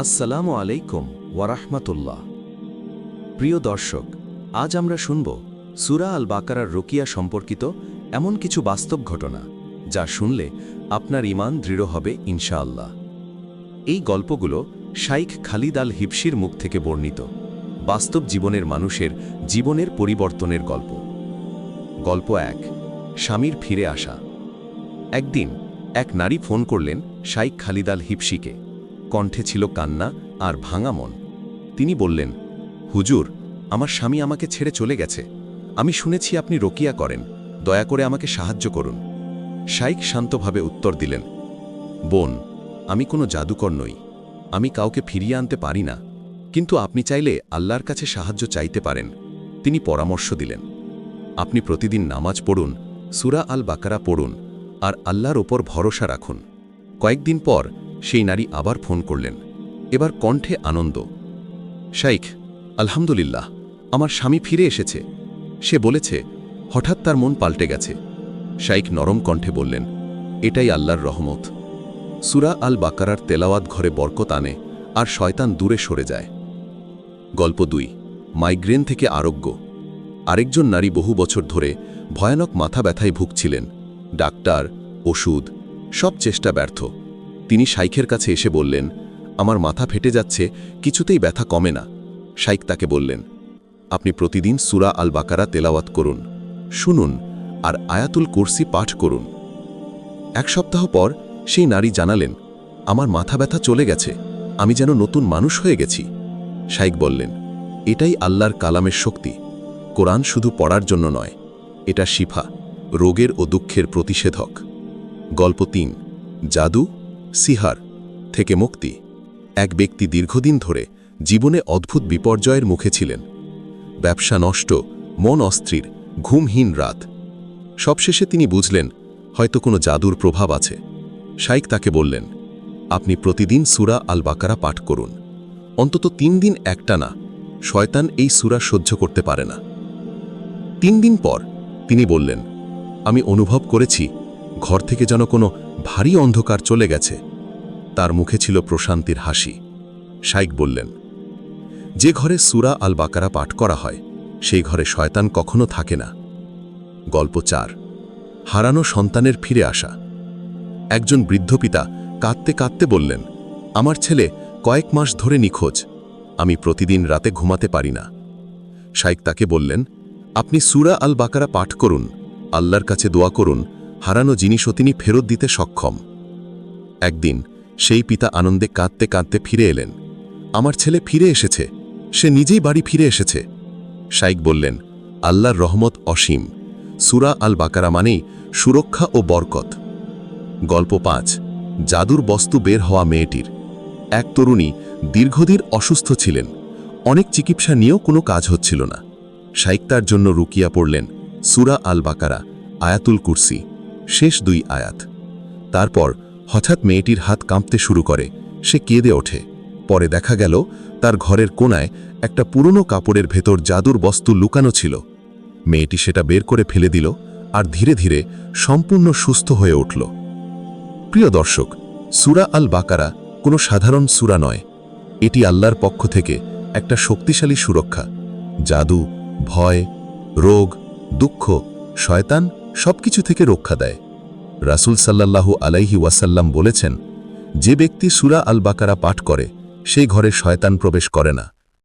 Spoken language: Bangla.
আসসালামু আলাইকুম ওয়ারাহমাতুল্লাহ প্রিয় দর্শক, আজ আমরা শুনব সুরা আল বাকারার রোকিয়া সম্পর্কিত এমন কিছু বাস্তব ঘটনা যা শুনলে আপনার ইমান দৃঢ় হবে ইনশাআল্লাহ। এই গল্পগুলো শাইখ খালিদ আল হিপসির মুখ থেকে বর্ণিত, বাস্তব জীবনের মানুষের জীবনের পরিবর্তনের গল্প। গল্প এক, স্বামীর ফিরে আসা। একদিন এক নারী ফোন করলেন শাইখ খালিদ আল হিপসিকে কণ্ঠে ছিল কান্না আর ভাঙা মন। তিনি বললেন, হুজুর, আমার স্বামী আমাকে ছেড়ে চলে গেছে। আমি শুনেছি আপনি রকিয়া করেন। দয়া করে আমাকে সাহায্য করুন। শাইক শান্তভাবে উত্তর দিলেন, বোন, আমি কোনো জাদুকর নই। আমি কাউকে ফিরিয়ে আনতে পারি না। কিন্তু আপনি চাইলে আল্লাহর কাছে সাহায্য চাইতে পারেন। তিনি পরামর্শ দিলেন, আপনি প্রতিদিন নামাজ পড়ুন, সুরা আল বাকারা পড়ুন, আর আল্লাহর ওপর ভরসা রাখুন। কয়েকদিন পর সেই নারী আবার ফোন করলেন। এবার কণ্ঠে আনন্দ, শাইখ, আলহামদুলিল্লাহ, আমার স্বামী ফিরে এসেছে। সে বলেছে, হঠাৎ তার মন পাল্টে গেছে। শাইখ নরম কণ্ঠে বললেন, এটাই আল্লাহর রহমত। সুরা আল বাকারার তেলাওয়াত ঘরে বরকত আনে আর শয়তান দূরে সরে যায়। গল্প দুই, মাইগ্রেন থেকে আরোগ্য। আরেকজন নারী বহু বছর ধরে ভয়ানক মাথা ব্যথায় ভুগছিলেন। ডাক্তার, ওষুধ, সব চেষ্টা ব্যর্থ। তিনি শাইখের কাছে এসে বললেন, আমার মাথা ফেটে যাচ্ছে, কিছুতেই ব্যথা কমে না। শাইখ তাকে বললেন, আপনি প্রতিদিন সুরা আল বাকারা তেলাওয়াত করুন, শুনুন আর আয়াতুল কুরসি পাঠ করুন। এক সপ্তাহ পর সেই নারী জানালেন, আমার মাথা ব্যথা চলে গেছে, আমি যেন নতুন মানুষ হয়ে গেছি। শাইক বললেন, এটাই আল্লাহর কালামের শক্তি। কোরআন শুধু পড়ার জন্য নয়, এটা শিফা, রোগের ও দুঃখের প্রতিষেধক। গল্প তিন, জাদু সিহার থেকে মুক্তি। এক ব্যক্তি দীর্ঘদিন ধরে জীবনে অদ্ভুত বিপর্যয়ের মুখে ছিলেন। ব্যবসা নষ্ট, মন অস্থির, ঘুমহীন রাত। সবশেষে তিনি বুঝলেন, হয়তো কোনো জাদুর প্রভাব আছে। শাইক তাকে বললেন, আপনি প্রতিদিন সুরা আল বাকারা পাঠ করুন। অন্তত তিন দিন একটানা শয়তান এই সুরা সহ্য করতে পারে না। তিন দিন পর তিনি বললেন, আমি অনুভব করেছি, ঘর থেকে যেন কোনো ভারী অন্ধকার চলে গেছে। তার মুখে ছিল প্রশান্তির হাসি। শাইক বললেন, যে ঘরে সুরা আল বাকারা পাঠ করা হয়, সেই ঘরে শয়তান কখনো থাকে না। গল্প চার, হারানো সন্তানের ফিরে আসা। একজন বৃদ্ধ পিতা কাঁদতে কাঁদতে বললেন, আমার ছেলে কয়েক মাস ধরে নিখোঁজ, আমি প্রতিদিন রাতে ঘুমাতে পারি না। শাইক তাকে বললেন, আপনি সুরা আল বাকারা পাঠ করুন, আল্লাহর কাছে দোয়া করুন হারানো জিনিসও তিনি ফেরত দিতে সক্ষম। একদিন সেই পিতা আনন্দে কাঁদতে কাঁদতে ফিরে এলেন। আমার ছেলে ফিরে এসেছে। সে নিজেই বাড়ি ফিরে এসেছে। শাইক বললেন, আল্লাহর রহমত অসীম। সুরা আল বাকারা মানেই সুরক্ষা ও বরকত। গল্প পাঁচ, জাদুর বস্তু বের হওয়া মেয়েটির। এক তরুণী দীর্ঘদিন অসুস্থ ছিলেন। অনেক চিকিৎসা নিয়েও কোনো কাজ হচ্ছিল না। শাইক তার জন্য রুকিয়া পড়লেন সুরা আল বাকারা আয়াতুল কুরসি। শেষ দুই আয়াত। তারপর হঠাৎ মেয়েটির হাত কাঁপতে শুরু করে। সে কেঁদে ওঠে। পরে দেখা গেল তার ঘরের কোনায় একটা পুরনো কাপড়ের ভেতর জাদুর বস্তু লুকানো ছিল। মেয়েটি সেটা বের করে ফেলে দিল আর ধীরে ধীরে সম্পূর্ণ সুস্থ হয়ে উঠল। প্রিয় দর্শক, সুরা আল বাকারা কোনো সাধারণ সুরা নয়। এটি আল্লাহর পক্ষ থেকে একটা শক্তিশালী সুরক্ষা। জাদু, ভয়, রোগ, দুঃখ, শয়তান সবকিছু থেকে রক্ষা দেয়। রাসুল সাল্লাল্লাহু আলাইহি ওয়াসাল্লাম বলেছেন, যে ব্যক্তি সুরা আল বাকারা পাঠ করে সেই ঘরে শয়তান প্রবেশ করে না।